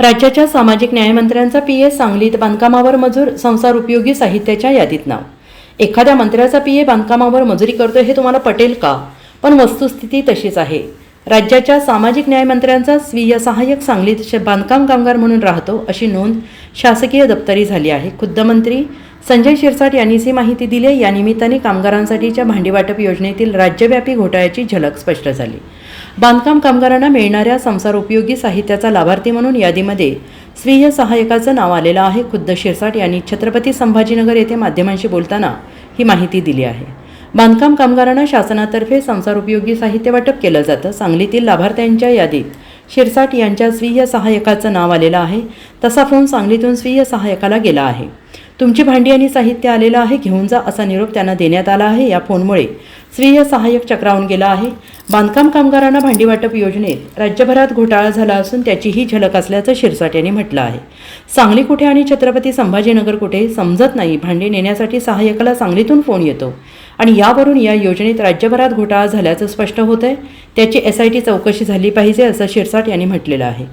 राज्याच्या सामाजिक न्यायमंत्र्यांचा P A सांगलीत बांधकामावर मजूर संसार उपयोगी साहित्याच्या यादीत नाव. एखाद्या मंत्र्याचा पी ए बांधकामावर मजुरी करतोय हे तुम्हाला पटेल का? पण वस्तुस्थिती तशीच आहे. राज्याच्या सामाजिक न्यायमंत्र्यांचा स्वीय सहाय्यक सांगलीत श- बांधकाम कामगार म्हणून राहतो अशी नोंद शासकीय दप्तरी झाली आहे. खुद्द मंत्री संजय शिरसाट यांनीच ही माहिती दिली. या निमित्ताने कामगारांसाठीच्या भांडीवाटप योजनेतील राज्यव्यापी घोटाळ्याची झलक स्पष्ट झाली. बांधकाम कामगारांना मिळणाऱ्या संसार उपयोगी साहित्याचा लाभार्थी म्हणून यादीमध्ये स्वीय सहाय्यकाचं नाव आलेलं आहे. खुद्द शिरसाट यांनी छत्रपती संभाजीनगर येथे माध्यमांशी बोलताना ही माहिती दिली आहे. बांधकाम कामगारांना शासनातर्फे संसार उपयोगी साहित्य वाटप केलं जातं. सांगलीतील लाभार्थ्यांच्या यादीत शिरसाट यांच्या स्वीय सहाय्यकाचं नाव आलेलं आहे. तसा फोन सांगलीतून स्वीय सहाय्यकाला गेला आहे. तुमची भांडी आणि साहित्य आलेलं आहे घेऊन जा असा निरोप त्यांना देण्यात आला आहे. या फोनमुळे स्वीय सहाय्यक चक्रावून गेला आहे. बांधकाम कामगारांना भांडी वाटप योजनेत राज्यभरात घोटाळा झाला असून त्याचीही झलक असल्याचं शिरसाट यांनी म्हटलं आहे. सांगली कुठे आणि छत्रपती संभाजीनगर कुठे समजत नाही. भांडी नेण्यासाठी सहाय्यकाला सांगलीतून फोन येतो. आणि यावरून या योजनेत राज्यभरात घोटाळा झाल्याचं स्पष्ट होत आहे त्याची एस आय टी चौकशी झाली पाहिजे असं शिरसाट यांनी म्हटलेलं आहे.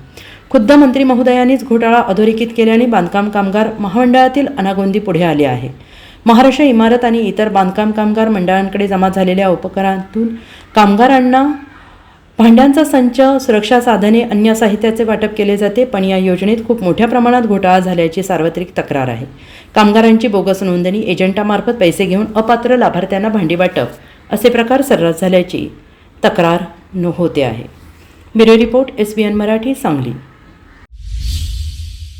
खुद्द मंत्री महोदयांनीच घोटाळा अधोरेखित केल्याने बांधकाम कामगार महामंडळातील अनागोंदी पुढे आली आहे. महाराष्ट्र इमारत आणि इतर बांधकाम कामगार मंडळांकडे जमा झालेल्या उपकरणातून कामगारांना भांड्यांचा संच सुरक्षा साधने अन्य साहित्याचे वाटप केले जाते पण या योजनेत खूप मोठ्या प्रमाणात घोटाळा झाल्याची सार्वत्रिक तक्रार आहे. कामगारांची बोगस नोंदणी एजंटामार्फत पैसे घेऊन अपात्र लाभार्थ्यांना भांडी वाटप असे प्रकार सर्रास झाल्याची तक्रार न होते आहे. Bureau report S B N Marathi Sangli.